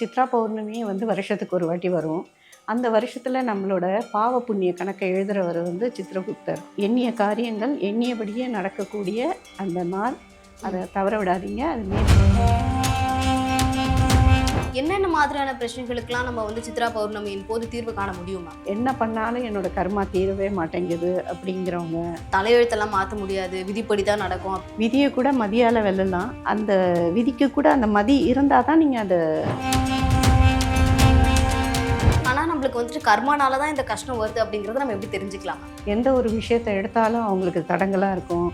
சித்ரா பௌர்ணமி வந்து வருஷத்துக்கு ஒரு வாட்டி வரும். அந்த வருஷத்தில் நம்மளோட பாவ புண்ணிய கணக்கை எழுதுறவர் வந்து சித்திரகுப்தர் எண்ணிய காரியங்கள் எண்ணியபடியே நடக்கக்கூடிய அந்த நாள். அதை தவற விடாதீங்க. அது மே என்னென்ன மாதிரியான பிரச்சனைகளுக்கெல்லாம் நம்ம வந்து சித்ரா பௌர்ணமியின் போது தீர்வு காண முடியுமா? என்ன பண்ணாலும் என்னோட கர்மா தீரவே மாட்டேங்குது அப்படிங்கிறவங்க. தலையெழுத்தெல்லாம் மாற்ற முடியாது விதிப்படி தான் நடக்கும். விதியை கூட மதியால் வெல்லலாம். அந்த விதிக்கு கூட அந்த மதி இருந்தால் தான் நீங்கள் அதை ஆனால் நம்மளுக்கு வந்துட்டு கர்மானால தான் இந்த கஷ்டம் வருது அப்படிங்கிறத நம்ம எப்படி தெரிஞ்சுக்கலாம்? எந்த ஒரு விஷயத்தை எடுத்தாலும் அவங்களுக்கு தடங்கலாக இருக்கும்.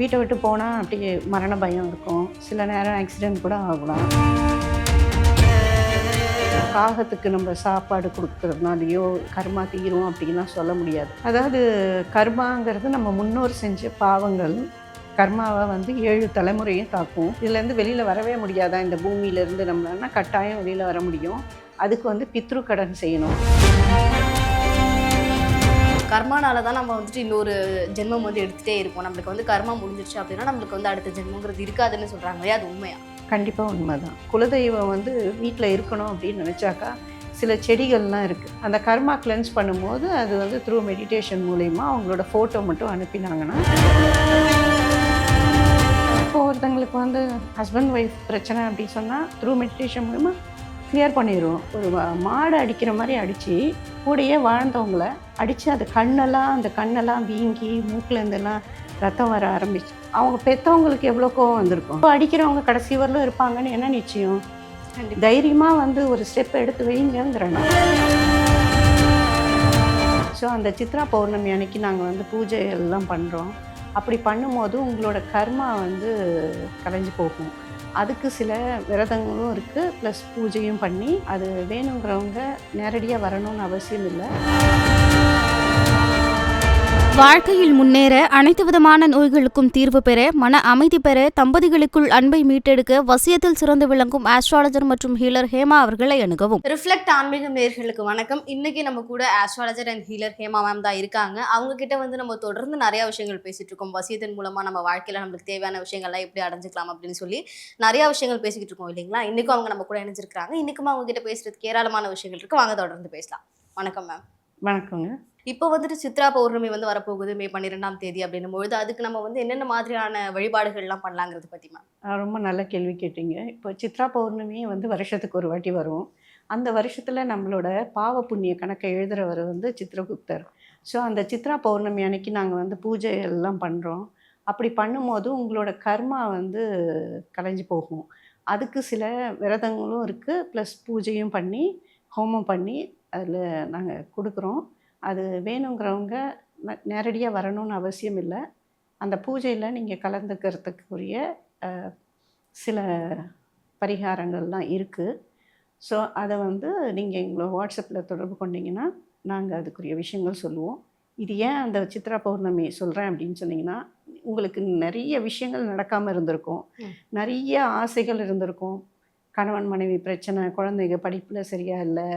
வீட்டை விட்டு போனால் அப்படியே மரண பயம் இருக்கும். சில நேரம் ஆக்சிடென்ட் கூட ஆகலாம். காகத்துக்கு நம்ம சாப்பாடு கொடுக்கறதுனாலையோ கர்மா தீரும் அப்படின்லாம் சொல்ல முடியாது. அதாவது கர்மாங்கிறது நம்ம முன்னோர் செஞ்ச பாவங்கள் கர்மாவை வந்து ஏழு தலைமுறையும் தாக்கும். இதுலேருந்து வெளியில் வரவே முடியாதா? இந்த பூமியிலேருந்து நம்மளான்னா கட்டாயம் வெளியில் வர முடியும்? அதுக்கு வந்து பித்ரு கடன் செய்யணும். கர்மானால தான் நம்ம வந்துட்டு இன்னொரு ஜென்மம் வந்து எடுத்துகிட்டே இருப்போம். நம்மளுக்கு வந்து கர்மா முடிஞ்சிருச்சு அப்படின்னா நம்மளுக்கு வந்து அடுத்த ஜென்மங்கிறது இருக்காதுன்னு சொல்கிறாங்க அது உண்மையா? கண்டிப்பாக உண்மை தான் குலதெய்வம் வந்து வீட்டில் இருக்கணும் அப்படின்னு நினச்சாக்கா சில செடிகள்லாம் இருக்குது அந்த கர்மா கிளென்ஸ் பண்ணும்போது அது வந்து த்ரூ மெடிடேஷன் மூலயமா அவங்களோட ஃபோட்டோ மட்டும் அனுப்பினாங்கன்னா இப்போ ஒருத்தங்களுக்கு வந்து ஹஸ்பண்ட் ஒய்ஃப் பிரச்சனை அப்படின்னு சொன்னால் த்ரூ மெடிடேஷன் மூலிமா கிளியர் பண்ணிடுவோம் ஒரு மாடு அடிக்கிற மாதிரி அடித்து கூடயே வாழ்ந்தவங்கள அடித்து அது கண்ணெல்லாம் அந்த கண்ணெல்லாம் வீங்கி மூக்குலேருந்தெல்லாம் ரத்தம் வர ஆரம்பிச்சு அவங்க பெற்றவங்களுக்கு எவ்வளோ கோவம் வந்திருக்கும்? இப்போ அடிக்கிறவங்க கடைசி வரலும் இருப்பாங்கன்னு என்ன நிச்சயம். தைரியமாக வந்து ஒரு ஸ்டெப் எடுத்து வைங்கிறேன் நான். ஸோ அந்த சித்ரா பௌர்ணமி அன்னைக்கு நாங்கள் வந்து பூஜை எல்லாம் பண்ணுறோம் அப்படி பண்ணும்போது உங்களோட கர்மா வந்து கலைஞ்சு போகும். அதுக்கு சில விரதங்களும் இருக்குது ப்ளஸ் பூஜையும் பண்ணி அது வேணுங்கிறவங்க நேரடியாக வரணும்னு அவசியம் இல்லை. வாழ்க்கையில் முன்னேற அனைத்து விதமான நோய்களுக்கும் தீர்வு பெற மன அமைதி பெற தம்பதிகளுக்குள் அன்பை மீட்டெடுக்க வசியத்தில் சிறந்து விளங்கும் ஆஸ்ட்ராலஜர் மற்றும் ஹீலர் ஹேமா அவர்களை அணுகவும். ரிஃப்ளெக்ட் ஆன்மீகம் நேர்களுக்கு வணக்கம். இன்னைக்கு நம்ம கூட astrologer and healer Hema ma'am தான் இருக்காங்க. அவங்க கிட்ட வந்து நம்ம தொடர்ந்து நிறைய விஷயங்கள் பேசிட்டு இருக்கோம். வசியத்தின் மூலமா நம்ம வாழ்க்கையில நம்மளுக்கு தேவையான விஷயங்கள்லாம் எப்படி அடைஞ்சிக்கலாம் அப்படின்னு சொல்லி நிறைய விஷயங்கள் பேசிக்கிட்டு இருக்கோம் இல்லைங்களா? இன்னைக்கும் அவங்க நம்ம கூட இணைஞ்சிருக்காங்க இன்னைக்குமா அவங்க கிட்ட பேசுறதுக்கு ஏராளமான விஷயங்கள் இருக்கு. வாங்க தொடர்ந்து பேசலாம். வணக்கம் மேம் வணக்கங்க. இப்போ வந்துட்டு சித்ரா பௌர்ணமி வந்து வரப்போகுது மே பன்னிரெண்டாம் தேதி அப்படின்னும் பொழுது அதுக்கு நம்ம வந்து என்னென்ன மாதிரியான வழிபாடுகள்லாம் பண்ணலாங்கிறது பற்றி மேம் ரொம்ப நல்ல கேள்வி கேட்டீங்க. இப்போ சித்ரா பௌர்ணமி வந்து வருஷத்துக்கு ஒரு வாட்டி வரும். அந்த வருஷத்தில் நம்மளோட பாவ புண்ணிய கணக்கை எழுதுறவர் வந்து சித்ரகுப்தர். ஸோ அந்த சித்ரா பௌர்ணமி அன்னைக்கு நாங்கள் வந்து பூஜை எல்லாம் பண்ணுறோம் அப்படி பண்ணும்போது உங்களோட கர்மா வந்து கலைஞ்சு போகும். அதுக்கு சில விரதங்களும் இருக்குது ப்ளஸ் பூஜையும் பண்ணி ஹோமம் பண்ணி அதில் நாங்கள் கொடுக்குறோம். அது வேணுங்கிறவங்க நேரடியாக வரணும்னு அவசியம் இல்லை. அந்த பூஜையில் நீங்கள் கலந்துக்கிறதுக்குரிய சில பரிகாரங்கள்லாம் இருக்குது ஸோ அதை வந்து நீங்கள் எங்களை வாட்ஸ்அப்பில் தொடர்பு கொண்டீங்கன்னா நாங்கள் அதுக்குரிய விஷயங்கள் சொல்லுவோம். இது ஏன் அந்த சித்ரா பௌர்ணமி சொல்கிறேன் அப்படின்னு சொன்னீங்கன்னா உங்களுக்கு நிறைய விஷயங்கள் நடக்காமல் இருந்திருக்கும். நிறைய ஆசைகள் இருந்திருக்கும். கணவன் மனைவி பிரச்சனை குழந்தைங்க படிப்பில் சரியா இல்லை.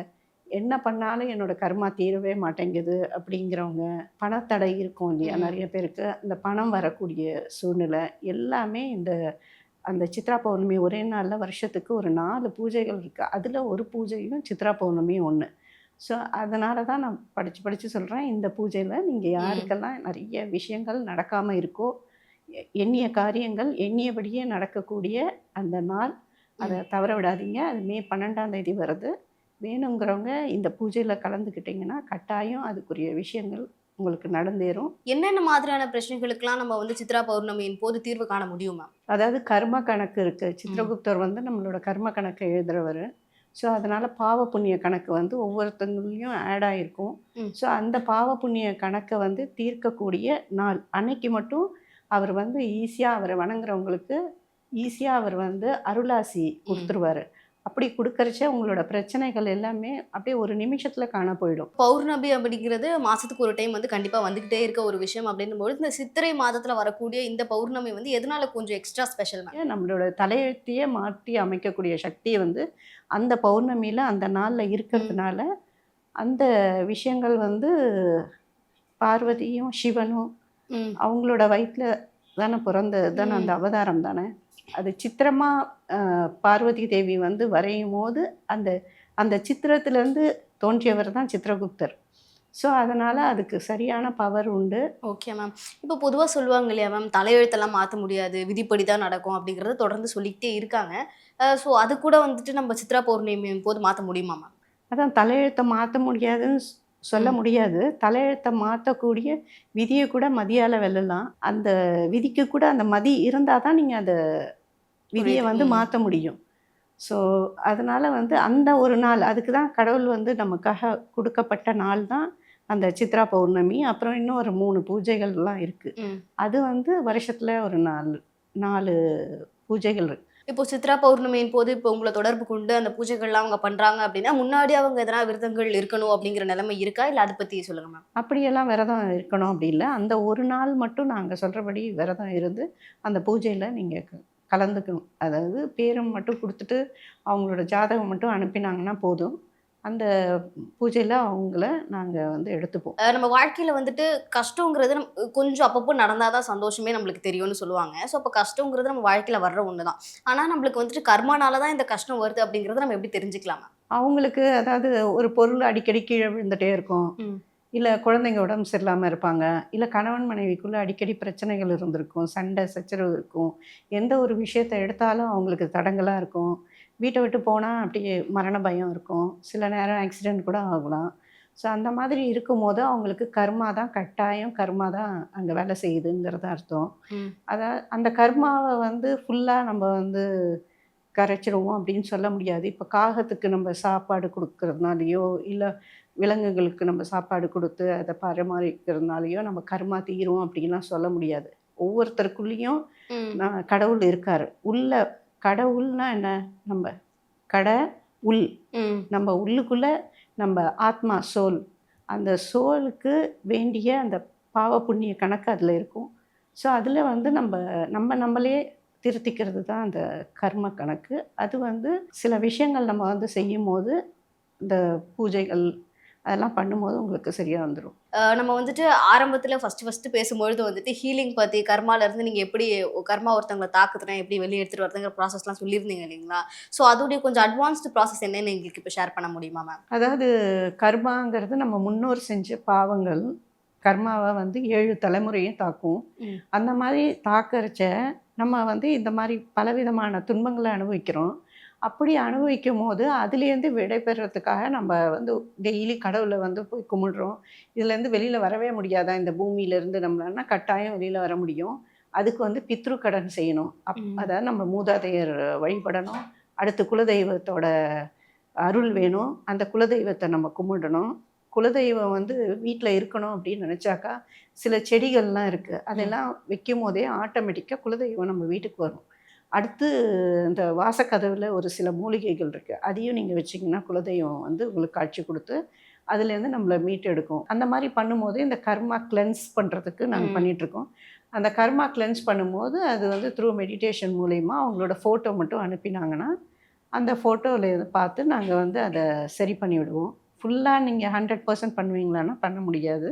என்ன பண்ணாலும் என்னோட கர்மா தீரவே மாட்டேங்குது அப்படிங்கிறவங்க பணத்தடை இருக்கும் இல்லையா. நிறைய பேருக்கு அந்த பணம் வரக்கூடிய சூழ்நிலை எல்லாமே இந்த அந்த சித்ரா பௌர்ணமி ஒரே நாளில் வருஷத்துக்கு ஒரு நாலு பூஜைகள் இருக்குது அதில் ஒரு பூஜையும் சித்ரா பௌர்ணமியும் ஒன்று ஸோ அதனால தான் நான் படித்து படித்து சொல்கிறேன் இந்த பூஜையில் நீங்கள் யாருக்கெல்லாம் நிறைய விஷயங்கள் நடக்காமல் இருக்கோ எண்ணிய காரியங்கள் எண்ணியபடியே நடக்கக்கூடிய அந்த நாள் அதை தவற விடாதீங்க. அது மே பன்னெண்டாம் தேதி வருது வேணுங்கிறவங்க இந்த பூஜையில் கலந்துக்கிட்டிங்கன்னா கட்டாயம் அதுக்குரிய விஷயங்கள் உங்களுக்கு நடந்தேறும். என்னென்ன மாதிரியான பிரச்சனைகளுக்கெல்லாம் நம்ம வந்து சித்ரா பௌர்ணமியின் போது தீர்வு காண முடியும் அதாவது கர்ம கணக்கு இருக்குது சித்திரகுப்தர் வந்து நம்மளோட கர்ம கணக்கை எழுதுறவர். ஸோ அதனால் பாவ புண்ணிய கணக்கு வந்து ஒவ்வொருத்தங்களையும் ஆட் ஆகிருக்கும். ஸோ அந்த பாவ புண்ணிய கணக்கை வந்து தீர்க்கக்கூடிய நாள். அன்னைக்கு மட்டும் அவர் வந்து ஈஸியாக அவரை வணங்குறவங்களுக்கு ஈஸியாக அவர் வந்து அருளாசி கொடுத்துருவாரு. அப்படி கொடுக்கறச்ச உங்களோட பிரச்சனைகள் எல்லாமே அப்படியே ஒரு நிமிஷத்தில் காண போயிடும். பௌர்ணமி அப்படிங்கிறது மாசத்துக்கு ஒரு டைம் வந்து கண்டிப்பா வந்துகிட்டே இருக்க ஒரு விஷயம் அப்படின்னும் பொழுது இந்த சித்திரை மாதத்துல வரக்கூடிய இந்த பௌர்ணமி வந்து எதனால கொஞ்சம் எக்ஸ்ட்ரா ஸ்பெஷல் நம்மளோட தலையெழுத்தையே மாற்றி அமைக்கக்கூடிய சக்தி வந்து அந்த பௌர்ணமியில் அந்த நாளில் இருக்கிறதுனால அந்த விஷயங்கள் வந்து பார்வதியும் சிவனும் அவங்களோட வயிற்றில் தானே பிறந்தது தானே அந்த அவதாரம் தானே? அது சித்திரமாக பார்வதி தேவி வந்து வரையும் போது அந்த அந்த சித்திரத்துலேருந்து தோன்றியவர் தான் சித்திரகுப்தர். ஸோ அதனால் அதுக்கு சரியான பவர் உண்டு. ஓகே மேம் இப்போ பொதுவாக சொல்லுவாங்க இல்லையா மேம் தலையெழுத்தெல்லாம் மாற்ற முடியாது விதிப்படி தான் நடக்கும் அப்படிங்கிறத தொடர்ந்து சொல்லிக்கிட்டே இருக்காங்க. ஸோ அது கூட வந்துட்டு நம்ம சித்ரா பௌர்ணமி போது மாற்ற முடியுமா மேம் அதான் தலையெழுத்தை மாற்ற முடியாதுன்னு சொல்ல. முடியாது தலையெழுத்தை மாற்றக்கூடிய விதியை கூட மதியால் வெல்லலாம் அந்த விதிக்கு கூட அந்த மதி இருந்தால் தான் நீங்கள் அந்த விதியை. வந்து. மாற்ற முடியும் ஸோ அதனால் வந்து அந்த ஒரு நாள் அதுக்கு தான் கடவுள் வந்து நமக்காக கொடுக்கப்பட்ட நாள் தான் அந்த சித்ரா பௌர்ணமி அப்புறம் இன்னும் ஒரு மூணு பூஜைகள்லாம் இருக்குது. அது வந்து வருஷத்தில் ஒரு நாலு நாலு பூஜைகள் இருக்கு இப்போ சித்ரா பௌர்ணமியின் போது இப்போ உங்களை தொடர்பு கொண்டு அந்த பூஜைகள்லாம் அவங்க பண்றாங்க அப்படின்னா முன்னாடி அவங்க எதனா விரதங்கள் இருக்கணும் அப்படிங்கிற நிலைமை இருக்கா? இல்லை அதை பத்தி சொல்லுங்க மேம். அப்படியெல்லாம் விரதம் இருக்கணும் அப்படி இல்லை அந்த ஒரு நாள் மட்டும் நாங்கள் சொல்கிறபடி விரதம் இருந்து அந்த பூஜையில் நீங்கள் கலந்துக்கணும். அதாவது பேரும் மட்டும் கொடுத்துட்டு அவங்களோட ஜாதகம் மட்டும் அனுப்பினாங்கன்னா போதும். அந்த பூஜையில் அவங்கள நாங்கள் வந்து எடுத்துப்போம். நம்ம வாழ்க்கையில வந்துட்டு கஷ்டங்கிறது நம்ம கொஞ்சம் அப்பப்போ நடந்தாதான் சந்தோஷமே நம்மளுக்கு தெரியும்னு சொல்லுவாங்க. ஸோ அப்போ கஷ்டங்கிறது நம்ம வாழ்க்கையில வர்ற ஒன்று தான் ஆனால் நம்மளுக்கு வந்துட்டு கர்மானால தான் இந்த கஷ்டம் வருது அப்படிங்கிறத நம்ம எப்படி தெரிஞ்சுக்கலாம்? அவங்களுக்கு அதாவது ஒரு பொருள் அடிக்கடி கீழே விழுந்துட்டே இருக்கும். இல்லை குழந்தைங்க உடம்பு சரியில்லாமல் இருப்பாங்க. இல்லை கணவன் மனைவிக்குள்ளே அடிக்கடி பிரச்சனைகள் இருந்திருக்கும். சண்டை சச்சரவு இருக்கும். எந்த ஒரு விஷயத்தை எடுத்தாலும் அவங்களுக்கு தடங்கலாக இருக்கும். வீட்டை விட்டு போனால் அப்படியே மரண பயம் இருக்கும். சில நேரம் ஆக்சிடெண்ட் கூட ஆகலாம். ஸோ அந்த மாதிரி இருக்கும்போது அவங்களுக்கு கர்மா தான் கட்டாயம் கர்மா தான் அங்கே வேலை செய்யுதுங்கிறது அர்த்தம். அதான் அந்த கர்மாவை வந்து ஃபுல்லாக நம்ம வந்து கரைச்சிருவோம் அப்படின்னு சொல்ல முடியாது. இப்போ காகத்துக்கு நம்ம சாப்பாடு கொடுக்கறதுனாலையோ இல்லை விலங்குகளுக்கு நம்ம சாப்பாடு கொடுத்து அதை பரிமாறிக்கிறதுனாலையோ நம்ம கர்மா தீரும் அப்படின்லாம் சொல்ல முடியாது. ஒவ்வொருத்தருக்குள்ளேயும் கடவுள் இருக்கார். உள்ள கடவுள்னா என்ன? நம்ம கடை உள். நம்ம உள்ளுக்குள்ளே நம்ம ஆத்மா சோல். அந்த சோலுக்கு வேண்டிய அந்த பாவ புண்ணிய கணக்கு அதில் இருக்கும். ஸோ அதில் வந்து நம்ம நம்ம நம்மளே திருத்திக்கிறது தான் அந்த கர்ம கணக்கு. அது வந்து சில விஷயங்கள் நம்ம வந்து செய்யும் போது இந்த பூஜைகள் அதெல்லாம் பண்ணும்போது உங்களுக்கு சரியாக வந்துடும் நம்ம வந்துட்டு ஆரம்பத்துல ஃபர்ஸ்ட் ஃபர்ஸ்ட் பேசும்பொழுது வந்துட்டு ஹீலிங் பத்தி கர்மால இருந்து நீங்க எப்படி கர்மா ஒருத்தவங்களை தாக்குதுனா எப்படி வெளியே எடுத்துட்டு வரதுங்கிற ப்ராசஸ்லாம் சொல்லியிருந்தீங்க இல்லைங்களா? ஸோ அதோடைய கொஞ்சம் அட்வான்ஸ்டு ப்ராசஸ் என்னன்னு எங்களுக்கு இப்போ ஷேர் பண்ண முடியுமா மேம் அதாவது கர்மாங்கிறது நம்ம முன்னோர் செஞ்ச பாவங்கள் கர்மாவை வந்து ஏழு தலைமுறையும் தாக்கும். அந்த மாதிரி தாக்கறச்ச நம்ம வந்து இந்த மாதிரி பலவிதமான துன்பங்களை அனுபவிக்கிறோம். அப்படி அனுபவிக்கும் போது அதுலேருந்து விடைபெறத்துக்காக நம்ம வந்து டெய்லி கடவுளை வந்து போய் கும்பிடுறோம். இதுலேருந்து வெளியில் வரவே முடியாதா? இந்த பூமியிலேருந்து நம்மளான்னா கட்டாயம் வெளியில் வர முடியும். அதுக்கு வந்து பித்ரு கடன் செய்யணும். அப். அதாவது நம்ம மூதாதையர் வழிபடணும். அடுத்து குலதெய்வத்தோட அருள் வேணும். அந்த குலதெய்வத்தை நம்ம கும்பிடணும். குலதெய்வம் வந்து வீட்டில் இருக்கணும் அப்படின்னு நினச்சாக்கா சில செடிகள்லாம் இருக்குது அதெல்லாம் வைக்கும் போதே ஆட்டோமேட்டிக்காக குலதெய்வம் நம்ம வீட்டுக்கு வரும். அடுத்து இந்த வாசக்கதவில் ஒரு சில மூலிகைகள் இருக்குது அதையும் நீங்கள் வச்சிங்கன்னா குலதெய்வம் வந்து உங்களுக்கு காட்சி கொடுத்து அதுலேருந்து நம்மளை மீட்டெடுக்கும். அந்த மாதிரி பண்ணும்போது இந்த கர்மா கிளென்ஸ் பண்ணுறதுக்கு நாங்கள். பண்ணிகிட்ருக்கோம் அந்த கர்மா கிளென்ஸ் பண்ணும்போது அது வந்து த்ரூ மெடிடேஷன் மூலயமா அவங்களோட ஃபோட்டோ மட்டும் அனுப்பினாங்கன்னா அந்த ஃபோட்டோவில் பார்த்து நாங்கள் வந்து அதை சரி பண்ணி விடுவோம் ஃபுல்லாக நீங்கள் ஹண்ட்ரட் பர்சன்ட் பண்ணுவீங்களான்னா பண்ண முடியாது.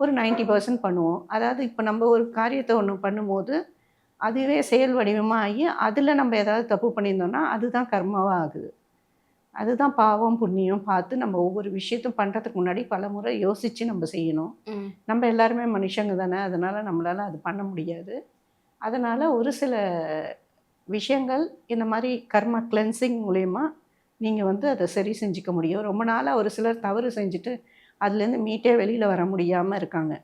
ஒரு 90% பர்சன்ட் பண்ணுவோம். அதாவது இப்போ நம்ம ஒரு காரியத்தை ஒன்று பண்ணும்போது அதுவே செயல் வடிவமாக ஆகி அதில் நம்ம ஏதாவது தப்பு பண்ணியிருந்தோம்னா அதுதான் கர்மாவாக ஆகுது. அதுதான் பாவம் புண்ணியம் பார்த்து நம்ம ஒவ்வொரு விஷயத்தையும் பண்ணுறதுக்கு முன்னாடி பல முறை யோசித்து நம்ம செய்யணும். நம்ம எல்லாருமே மனுஷங்க தானே அதனால் நம்மளால் அது பண்ண முடியாது. அதனால் ஒரு சில விஷயங்கள் இந்த மாதிரி கர்மா கிளென்சிங் மூலயமா நீங்கள் வந்து அதை சரி செஞ்சுக்க முடியும். ரொம்ப நாளாக ஒரு சிலர் தவறு செஞ்சுட்டு அதுலேருந்து மீட்டே வெளியில் வர முடியாமல் இருக்காங்க.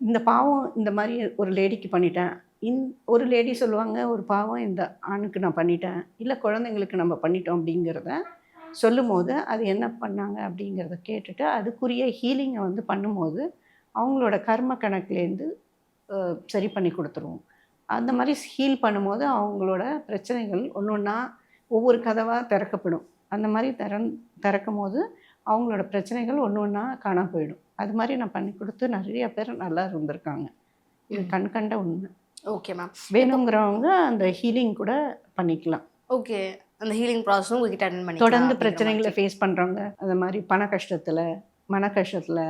இந்த பாவம் இந்த மாதிரி ஒரு லேடிக்கு பண்ணிட்டேன் இன் ஒரு லேடி சொல்லுவாங்க ஒரு பாவம் இந்த ஆணுக்கு நான் பண்ணிட்டேன். இல்லை குழந்தைங்களுக்கு நம்ம பண்ணிட்டோம் அப்படிங்கிறத சொல்லும்போது அது என்ன பண்ணாங்க அப்படிங்கிறத கேட்டுட்டு அதுக்குரிய ஹீலிங்கை வந்து பண்ணும்போது அவங்களோட கர்ம கணக்குலேருந்து சரி பண்ணி கொடுத்துருவோம். அந்த மாதிரி ஹீல் பண்ணும்போது அவங்களோட பிரச்சனைகள் ஒன்று ஒன்றா ஒவ்வொரு கதவாக திறக்கப்படும். அந்த மாதிரி திறன் திறக்கும் போது அவங்களோட பிரச்சனைகள் ஒன்று ஒன்றா காணாம போயிடும். அது மாதிரி நான் பண்ணி கொடுத்து நிறைய பேர் நல்லா இருந்திருக்காங்க. இது ம். கண் கண்ட உண்மை. ஓகே மேம் வேணுங்கிறவங்க அந்த ஹீலிங் கூட பண்ணிக்கலாம். ஓகே அந்த ஹீலிங் ப்ராசஸும் உங்ககிட்ட அட்டன் பண்ணி தொடர்ந்து பிரச்சனைகளை ஃபேஸ் பண்ணுறவங்க அந்த மாதிரி பண கஷ்டத்தில் மன கஷ்டத்தில்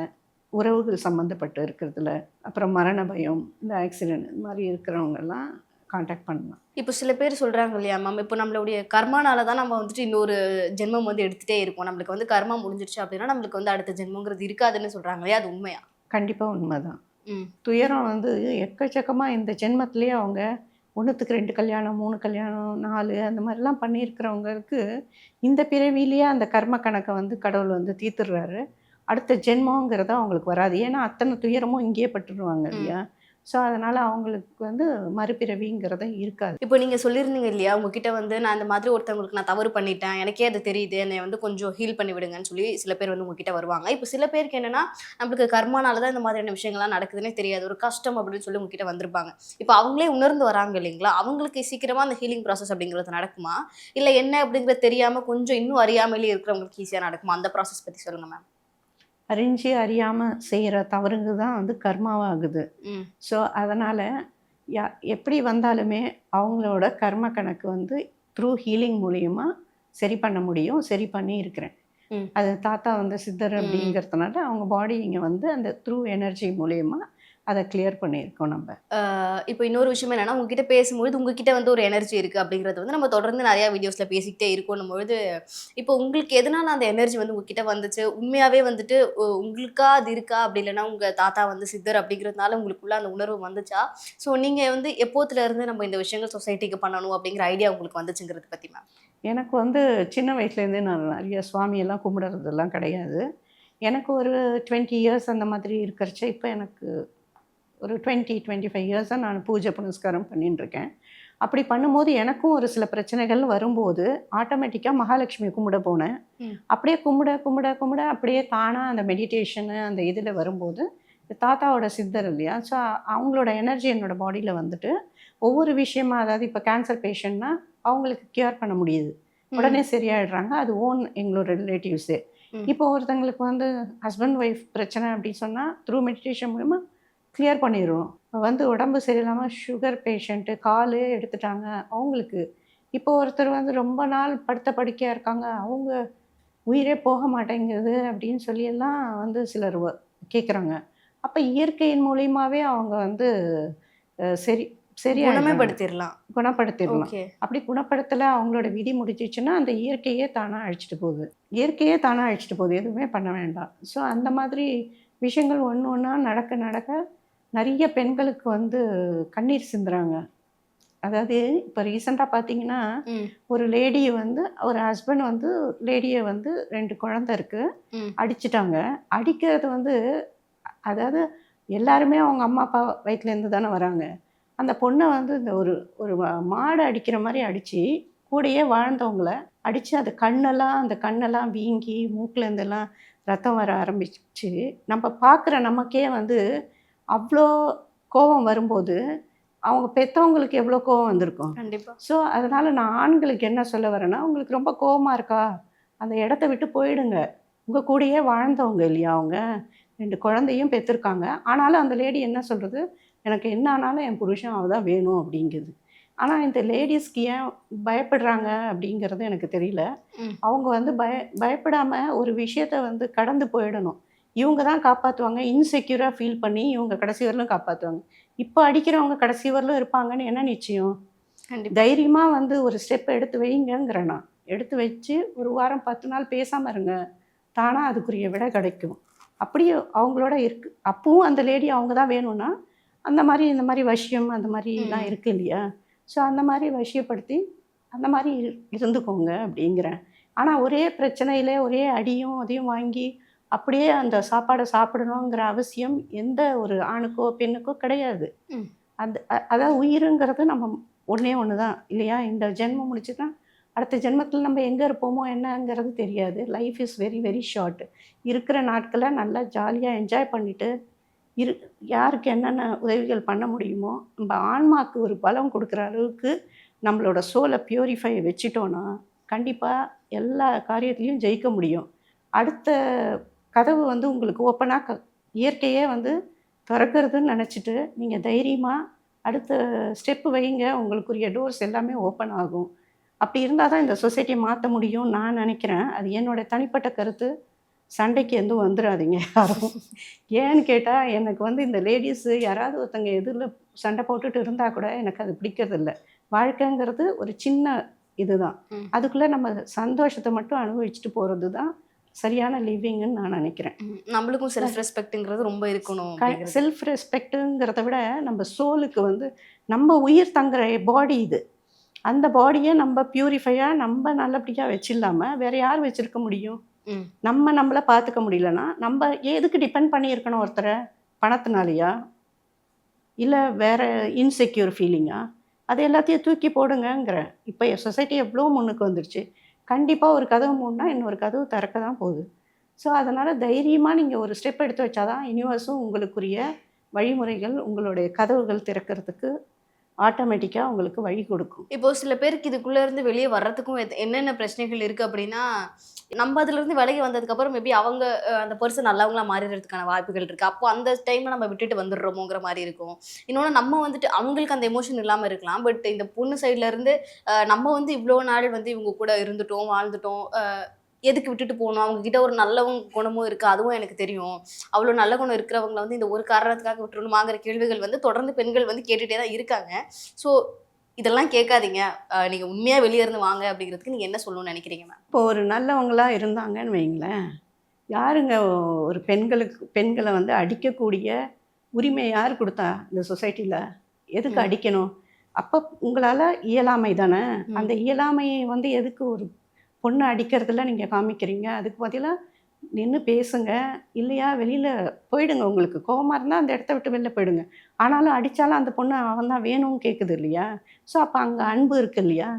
உறவுகள் சம்மந்தப்பட்டு இருக்கிறதுல அப்புறம் மரண பயம் இந்த ஆக்சிடென்ட் இது மாதிரி இருக்கிறவங்கெல்லாம் காண்டாக்ட் பண்ணலாம். இப்போ சில பேர் சொல்றாங்க இல்லையா மேம் இப்போ நம்மளுடைய கர்மானால தான் நம்ம வந்துட்டு இன்னொரு ஜென்மம் வந்து எடுத்துட்டே இருக்கோம். நம்மளுக்கு வந்து கர்மா முடிஞ்சிருச்சு அப்படின்னா நம்மளுக்கு வந்து அடுத்த ஜென்மங்கிறது இருக்காதுன்னு சொல்றாங்க இல்லையா? அது உண்மையா? கண்டிப்பாக உண்மைதான். ம் துயரம் வந்து எக்கச்சக்கமாக இந்த ஜென்மத்திலேயே அவங்க ஒன்றுத்துக்கு ரெண்டு கல்யாணம் மூணு கல்யாணம் நாலு அந்த மாதிரிலாம் பண்ணியிருக்கிறவங்களுக்கு இந்த பிறவிலேயே அந்த கர்ம கணக்கை வந்து கடவுள் வந்து தீர்த்துடுறாரு. அடுத்த ஜென்மங்கிறது அவங்களுக்கு வராது. ஏன்னா அத்தனை துயரமும் இங்கேயே பட்டுருவாங்க இல்லையா? ஸோ அதனால் அவங்களுக்கு வந்து மறுபிறவிங்கிறத இருக்காது. இப்போ நீங்கள் சொல்லியிருந்தீங்க இல்லையா உங்ககிட்ட வந்து நான் இந்த மாதிரி ஒருத்தவங்களுக்கு நான் தவறு பண்ணிட்டேன் எனக்கே அது தெரியுது என்னை வந்து கொஞ்சம் ஹீல் பண்ணி விடுங்கன்னு சொல்லி சில பேர் வந்து உங்ககிட்ட வருவாங்க. இப்போ சில பேருக்கு என்னென்னா நம்மளுக்கு கர்மானால தான் இந்த மாதிரியான விஷயங்கள்லாம் நடக்குதுன்னே தெரியாது ஒரு கஷ்டம் அப்படின்னு சொல்லி உங்ககிட்ட வந்திருப்பாங்க. இப்போ அவங்களே உணர்ந்து வராங்க இல்லைங்களா அவங்களுக்கு சீக்கிரமாக அந்த ஹீலிங் ப்ராசஸ் அப்படிங்கிறது நடக்குமா? இல்லை என்ன அப்படிங்கிறது தெரியாமல் கொஞ்சம் இன்னும் அறியாமலே இருக்கிறவங்களுக்கு ஈஸியாக நடக்குமா? அந்த ப்ராசஸ் பற்றி சொல்லுங்கள் மேம் அறிஞ்சு அறியாமல் செய்கிற தவறுங்க தான் வந்து கர்மாவாகுது ஸோ அதனால் யா எப்படி வந்தாலுமே அவங்களோட கர்ம கணக்கு வந்து த்ரூ ஹீலிங் மூலியமா சரி பண்ண முடியும் சரி பண்ணி இருக்கிறேன். அது தாத்தா வந்து சித்தர். அப்படிங்கிறதுனால அவங்க பாடி இங்கே வந்து அந்த த்ரூ எனர்ஜி மூலியமா அதை கிளியர் பண்ணியிருக்கோம் நம்ம. இப்போ இன்னொரு விஷயம் என்னன்னா உங்ககிட்ட பேசும்பொழுது உங்ககிட்ட வந்து ஒரு எனர்ஜி இருக்கு அப்படிங்கிறது வந்து நம்ம தொடர்ந்து நிறைய வீடியோஸ்ல பேசிக்கிட்டே இருக்கணும் பொழுது இப்போ உங்களுக்கு எதனால அந்த எனர்ஜி வந்து உங்ககிட்ட வந்துச்சு? உண்மையாவே வந்துட்டு உங்களுக்கா அது இருக்கா? அப்படி இல்லைன்னா உங்க தாத்தா வந்து சித்தர் அப்படிங்கிறதுனால உங்களுக்குள்ள அந்த உணர்வு வந்துச்சா? ஸோ நீங்க வந்து எப்போத்துல இருந்து நம்ம இந்த விஷயங்கள் சொசைட்டிக்கு பண்ணணும் அப்படிங்கிற ஐடியா உங்களுக்கு வந்துச்சுங்கிறது பத்தி மேம் எனக்கு வந்து சின்ன வயசுலேருந்தே நான் நிறைய சுவாமியெல்லாம் கும்பிடுறதெல்லாம் கிடையாது. எனக்கு ஒரு டுவெண்ட்டி இயர்ஸ் அந்த மாதிரி இருக்கிறச்ச இப்போ எனக்கு ஒரு டுவெண்ட்டி டுவெண்ட்டி ஃபைவ் இயர்ஸாக நான் பூஜை புனஸ்காரம் பண்ணிட்டு இருக்கேன் அப்படி பண்ணும்போது எனக்கும் ஒரு சில பிரச்சனைகள் வரும்போது ஆட்டோமேட்டிக்காக மகாலட்சுமி கும்பிட போனேன். அப்படியே கும்பிட கும்பிட கும்பிட அப்படியே தானாக அந்த மெடிடேஷனு அந்த இதில் வரும்போது தாத்தாவோட சித்தர் இல்லையா? ஸோ அவங்களோட எனர்ஜி என்னோட பாடியில் வந்துட்டு ஒவ்வொரு விஷயமா அதாவது இப்போ கேன்சர் பேஷண்ட்னா அவங்களுக்கு கியூர் பண்ண முடியுது. உடனே சரியாயிடுறாங்க. அது ஓன் எங்களோட ரிலேட்டிவ்ஸு. இப்போ ஒருத்தங்களுக்கு வந்து ஹஸ்பண்ட் ஒய்ஃப் பிரச்சனை அப்படின்னு சொன்னால் த்ரூ மெடிடேஷன் மூலமா கிளியர் பண்ணிடுவோம் வந்து உடம்பு சரியில்லாமல் சுகர் பேஷண்ட்டு காலே எடுத்துட்டாங்க. அவங்களுக்கு இப்போ ஒருத்தர் வந்து ரொம்ப நாள் படுத்த படுக்கையாக இருக்காங்க. அவங்க உயிரே போக மாட்டேங்குது அப்படின்னு சொல்லி எல்லாம் வந்து சிலர் கேட்குறாங்க அப்போ இயற்கையின் மூலியமாகவே அவங்க வந்து சரி சரி குணப்படுத்திடலாம் ஓகே. அப்படி குணப்படுத்தலை அவங்களோட விதி முடிஞ்சிச்சுன்னா அந்த இயற்கையே தானாக அழிச்சிட்டு போகுது. இயற்கையே தானாக அழிச்சிட்டு போகுது. எதுவுமே பண்ண வேண்டாம். ஸோ அந்த மாதிரி விஷயங்கள் ஒன்று ஒன்றா நடக்க நடக்க நிறைய பெண்களுக்கு வந்து கண்ணீர் சிந்துறாங்க. அதாவது இப்போ ரீசெண்டாக பார்த்தீங்கன்னா ஒரு லேடி வந்து ஒரு ஹஸ்பண்ட் வந்து லேடியை வந்து ரெண்டு குழந்தை இருக்கு. அடிச்சிட்டாங்க. அடிக்கிறது வந்து அதாவது எல்லாருமே அவங்க அம்மா அப்பா வயிற்றுலேருந்து தானே வராங்க. அந்த பொண்ணை வந்து இந்த ஒரு ஒரு மாடு அடிக்கிற மாதிரி அடித்து கூடயே வாழ்ந்தவங்கள அடித்து அது கண்ணெல்லாம் அந்த கண்ணெல்லாம் வீங்கி மூக்குலேருந்தெல்லாம் ரத்தம் வர ஆரம்பிச்சு நம்ம பார்க்குற நமக்கே வந்து அவ்வளோ கோபம் வரும்போது அவங்க பெற்றவங்களுக்கு எவ்வளோ கோபம் வந்திருக்கும். கண்டிப்பா. ஸோ அதனால் நான் ஆண்களுக்கு என்ன சொல்ல வரேன்னா உங்களுக்கு ரொம்ப கோவமாக இருக்கா? அந்த இடத்த விட்டு போயிடுங்க. உங்கள் கூடயே வாழ்ந்தவங்க இல்லையா அவங்க? ரெண்டு குழந்தையும் பெற்றிருக்காங்க ஆனாலும் அந்த லேடி என்ன சொல்கிறது எனக்கு என்ன ஆனாலும் என் புருஷன் அவ தான் வேணும் அப்படிங்குது. ஆனால் இந்த லேடிஸ்க்கு ஏன் பயப்படுறாங்க அப்படிங்கிறது எனக்கு தெரியல. அவங்க வந்து பய பயப்படாமல் ஒரு விஷயத்த வந்து கடந்து போயிடணும். இவங்க தான் காப்பாற்றுவாங்க இன்செக்யூராக ஃபீல் பண்ணி இவங்க கடைசி வரலும் காப்பாற்றுவாங்க இப்போ அடிக்கிறவங்க கடைசி வரலும் இருப்பாங்கன்னு என்ன நிச்சயம்? தைரியமாக வந்து ஒரு ஸ்டெப் எடுத்து வைங்கிறேன் நான். எடுத்து வச்சு ஒரு வாரம் பத்து நாள் பேசாமல் இருங்க. தானாக அதுக்குரிய விடை கிடைக்கும். அப்படியே அவங்களோட இருக்கு. அப்பவும் அந்த லேடி அவங்க தான் வேணும்னா அந்த மாதிரி இந்த மாதிரி வசியம் அந்த மாதிரிலாம் ம். இருக்கு இல்லையா? ஸோ அந்த மாதிரி வசியப்படுத்தி அந்த மாதிரி இரு- இருந்துக்கோங்க அப்படிங்கிறேன். ஆனால் ஒரே பிரச்சனையில ஒரே அடியும் அதையும் வாங்கி அப்படியே அந்த சாப்பாடை சாப்பிடணுங்கிற அவசியம் எந்த ஒரு ஆணுக்கோ பெண்ணுக்கோ கிடையாது. அந்த அதான் உயிருங்கிறது நம்ம ஒன்றே ஒன்று தான் இல்லையா? இந்த ஜென்மம் முடிச்சுன்னா அடுத்த ஜென்மத்தில் நம்ம எங்கே இருப்போமோ என்னங்கிறது தெரியாது. Life is very very short இருக்கிற நாட்களை நல்லா ஜாலியாக என்ஜாய் பண்ணிட்டு இரு யாருக்கு என்னென்ன உதவிகள் பண்ண முடியுமோ நம்ம ஆன்மாக்கு ஒரு பலம் கொடுக்குற அளவுக்கு நம்மளோட சோலை பியூரிஃபை வச்சிட்டோன்னா கண்டிப்பாக எல்லா காரியத்திலையும் ஜெயிக்க முடியும். அடுத்த கதவு வந்து உங்களுக்கு ஓப்பனாக க இயற்கையே வந்து திறக்கிறதுன்னு நினச்சிட்டு நீங்கள் தைரியமாக அடுத்த ஸ்டெப்பு வைங்க. உங்களுக்குரிய டோர்ஸ் எல்லாமே ஓப்பன் ஆகும். அப்படி இருந்தால் தான் இந்த சொசைட்டியை மாற்ற முடியும் நான் நினைக்கிறேன். அது என்னோட தனிப்பட்ட கருத்து. சண்டைக்கு எதுவும் வந்துடாதீங்க யாரும். ஏன்னு கேட்டால் எனக்கு வந்து இந்த லேடிஸு யாராவது ஒருத்தங்க எதிரில் சண்டை போட்டுட்டு இருந்தால் கூட எனக்கு அது பிடிக்கிறது இல்ல வாழ்க்கைங்கிறது ஒரு சின்ன இதுதான். அதுக்குள்ளே நம்ம சந்தோஷத்தை மட்டும் அனுபவிச்சுட்டு போகிறது தான் சரியான லிவிங்னு நான் நினைக்கிறேன். நம்மளுக்கும் செல்ஃப் ரெஸ்பெக்ட்ங்கிறது ரொம்ப இருக்கணும். செல்ஃப் ரெஸ்பெக்ட்டுங்கிறத விட நம்ம சோலுக்கு வந்து நம்ம உயிர் தங்குற பாடி இது. அந்த பாடியை நம்ம பியூரிஃபையாக நம்ம நல்லபடியாக வச்சிடலாம வேற யார் வச்சிருக்க முடியும். நம்ம நம்மளை பார்த்துக்க முடியலன்னா நம்ம எதுக்கு டிபெண்ட் பண்ணியிருக்கணும் ஒருத்தரை? பணத்தினாலையா? இல்லை வேற இன்செக்யூர் ஃபீலிங்கா அது எல்லாத்தையும் தூக்கி போடுங்கங்கிற. இப்போ சொசைட்டி எவ்வளோ முன்னுக்கு வந்துருச்சு. கண்டிப்பாக ஒரு கதவு மூடினா இன்னொரு கதவு திறக்க தான் போகுது. ஸோ அதனால் தைரியமாக நீங்கள் ஒரு ஸ்டெப் எடுத்து வச்சாதான் யூனிவர்ஸும் உங்களுக்குரிய வழிமுறைகள் உங்களுடைய கதவுகள் திறக்கிறதுக்கு ஆட்டோமேட்டிக்காக உங்களுக்கு வழி கொடுக்கும். இப்போ சில பேருக்கு இதுக்குள்ளேருந்து வெளியே வர்றதுக்கும் எத்- என்னென்ன பிரச்சனைகள் இருக்குது அப்படின்னா நம்ம அதுலேருந்து விலகி வந்ததுக்கப்புறம் மேபி அவங்க அந்த பர்சன் நல்லவங்களா மாறிடுறதுக்கான வாய்ப்புகள் இருக்குது அப்போ அந்த டைமில் நம்ம விட்டுட்டு வந்துடுறோமோங்கிற மாதிரி இருக்கும். இன்னொன்று நம்ம வந்துட்டு அவங்களுக்கு அந்த எமோஷன் இல்லாமல் இருக்கலாம். பட் இந்த பொண்ணு சைட்லேருந்து நம்ம வந்து இவ்வளோ நாள் வந்து இவங்க கூட இருந்துட்டோம் வாழ்ந்துட்டோம் எதுக்கு விட்டுட்டு போகணும்? அவங்க கிட்ட ஒரு நல்லவங்க குணமும் இருக்கு. அதுவும் எனக்கு தெரியும். அவ்வளோ நல்ல குணம் இருக்கிறவங்கள வந்து இந்த ஒரு காரணத்துக்காக விட்டுறணுமாங்கிற கேள்விகள் வந்து தொடர்ந்து பெண்கள் வந்து கேட்டுட்டே தான் இருக்காங்க. ஸோ இதெல்லாம் கேட்காதீங்க. அஹ் நீங்க உண்மையா வெளியே இருந்து வாங்க அப்படிங்கிறதுக்கு நீங்க என்ன சொல்லணும்னு நினைக்கிறீங்க மேம்? இப்போ ஒரு நல்லவங்களா இருந்தாங்கன்னு வைங்களேன் யாருங்க ஒரு பெண்களுக்கு பெண்களை வந்து அடிக்கக்கூடிய உரிமை யார் கொடுத்தா இந்த சொசைட்டியில் எதுக்கு. அடிக்கணும்? அப்போ உங்களால் இயலாமை தானே. அந்த இயலாமையை வந்து எதுக்கு ஒரு பொண்ணை அடிக்கிறதுல நீங்கள் காமிக்கிறீங்க. அதுக்கு பதிலாக நின்று பேசுங்க. இல்லையா வெளியில் போயிடுங்க உங்களுக்கு. கோவமாக இருந்தால் அந்த இடத்த விட்டு வெளில போயிடுங்க. ஆனாலும் அடித்தாலும் அந்த பொண்ணு அவன் தான் வேணும்னு கேட்குது இல்லையா? ஸோ அப்போ அங்கே அன்பு இருக்கு இல்லையா?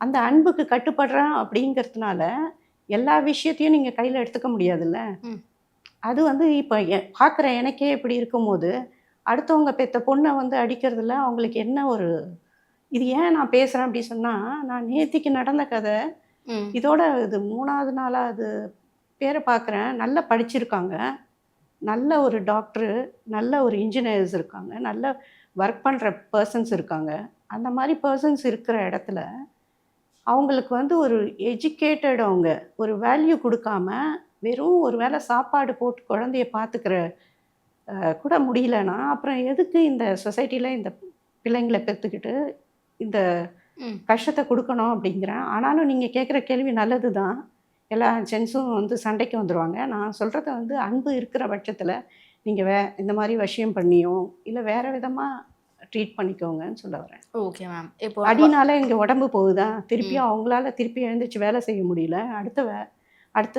அந்த அன்புக்கு கட்டுப்படுறான் அப்படிங்கிறதுனால எல்லா விஷயத்தையும் நீங்கள் கையில் எடுத்துக்க முடியாதுல்ல. அது வந்து இப்போ பார்க்குற எனக்கே இப்படி இருக்கும்போது அடுத்தவங்க பெத்த பொண்ணை வந்து அடிக்கிறதுல அவங்களுக்கு என்ன ஒரு இது ஏன் நான் பேசுகிறேன் அப்படி சொன்னால் நான் நேத்திக்கு நடந்த கதை இதோட இது மூணாவது நாளாக அது பேரை பார்க்குறேன். நல்லா படிச்சிருக்காங்க. நல்ல ஒரு டாக்டரு நல்ல ஒரு இன்ஜினியர்ஸ் இருக்காங்க. நல்ல ஒர்க் பண்ணுற பர்சன்ஸ் இருக்காங்க. அந்த மாதிரி பர்சன்ஸ் இருக்கிற இடத்துல அவங்களுக்கு வந்து ஒரு எஜுகேட்டட் அவங்க ஒரு வேல்யூ கொடுக்காம வெறும் ஒரு வேளை சாப்பாடு போட்டு குழந்தைய பார்த்துக்கிற கூட முடியலன்னா அப்புறம் எதுக்கு இந்த சொசைட்டியில் இந்த பிள்ளைங்களை பெற்றுக்கிட்டு இந்த கஷ்டத்தை கொடுக்கணும் அப்படிங்கிறேன். ஆனாலும் நீங்கள் கேட்குற கேள்வி நல்லது தான் எல்லா ஜென்ஸும் வந்து சண்டைக்கு வந்துடுவாங்க நான் சொல்கிறத வந்து அன்பு இருக்கிற பட்சத்தில் நீங்கள் வே இந்த மாதிரி விஷயம் பண்ணியோ இல்லை வேறு விதமாக ட்ரீட் பண்ணிக்கோங்கன்னு சொல்ல வரேன். ஓகே மேம் இப்போ அடினால இங்கே உடம்பு போகுதா? திருப்பியும் அவங்களால திருப்பி எழுந்திரிச்சு வேலை செய்ய முடியல. அடுத்த வே அடுத்த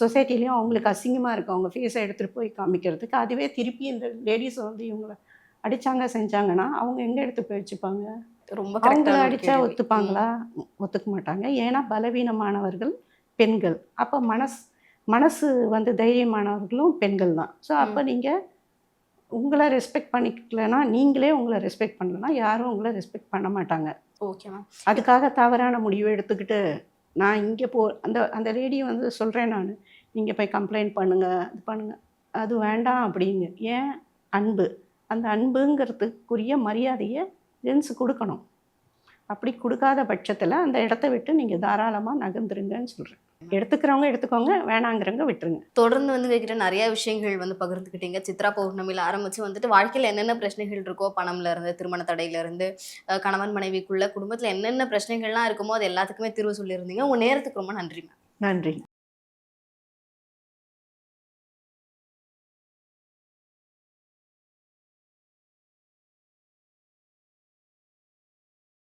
சொசைட்டிலையும் அவங்களுக்கு அசிங்கமாக இருக்கும் அவங்க ஃபேஸை எடுத்துகிட்டு போய் காமிக்கிறதுக்கு அதுவே திருப்பி இந்த லேடிஸ் வந்து இவங்கள அடிச்சாங்க செஞ்சாங்கன்னா அவங்க எங்கே எடுத்து போய் வச்சுப்பாங்க? ரொம்ப அவங்கள கேள்வி. ஒத்துப்பாங்களா? ஒத்துக்க மாட்டாங்க ஏன்னா பலவீனமானவர்கள் பெண்கள். அப்போ மனஸ் மனசு வந்து தைரியமானவர்களும் பெண்கள் தான். ஸோ அப்போ நீங்கள் உங்களை ரெஸ்பெக்ட் பண்ணிக்கலனா நீங்களே உங்களை ரெஸ்பெக்ட் பண்ணலனா யாரும் உங்களை ரெஸ்பெக்ட் பண்ண மாட்டாங்க. ஓகே மேம் அதுக்காக தவறான முடிவு எடுத்துக்கிட்டு நான் இங்கே போ அந்த அந்த லேடி வந்து சொல்கிறேன் நான். நீங்கள் போய் கம்ப்ளைண்ட் பண்ணுங்கள் இது பண்ணுங்கள் அது வேண்டாம் அப்படிங்க ஏன்? அன்பு. அந்த அன்புங்கிறதுக்குரிய மரியாதையை ஜென்ஸ் கொடுக்கணும். அப்படி கொடுக்காத பட்சத்தில் அந்த இடத்த விட்டு நீங்கள் தாராளமாக நகர்ந்துருங்கன்னு சொல்கிறேன் எடுத்துக்கிறவங்க எடுத்துக்கோங்க வேணாங்கிறவங்க விட்டுருங்க. தொடர்ந்து வந்து உங்ககிட்ட நிறைய விஷயங்கள் வந்து பகிர்ந்துக்கிட்டீங்க. சித்ரா பௌர்ணமியில ஆரம்பிச்சு வந்துட்டு வாழ்க்கையில என்னென்ன பிரச்சனைகள் இருக்கோ பணம்ல இருந்து திருமண தடையில இருந்து அஹ் கணவன் மனைவிக்குள்ள குடும்பத்துல என்னென்ன பிரச்சனைகள்லாம் இருக்குமோ அது எல்லாத்துக்குமே தீர்வு சொல்லியிருந்தீங்க. உங்க நேரத்துக்கு ரொம்ப நன்றி மேம் நன்றி.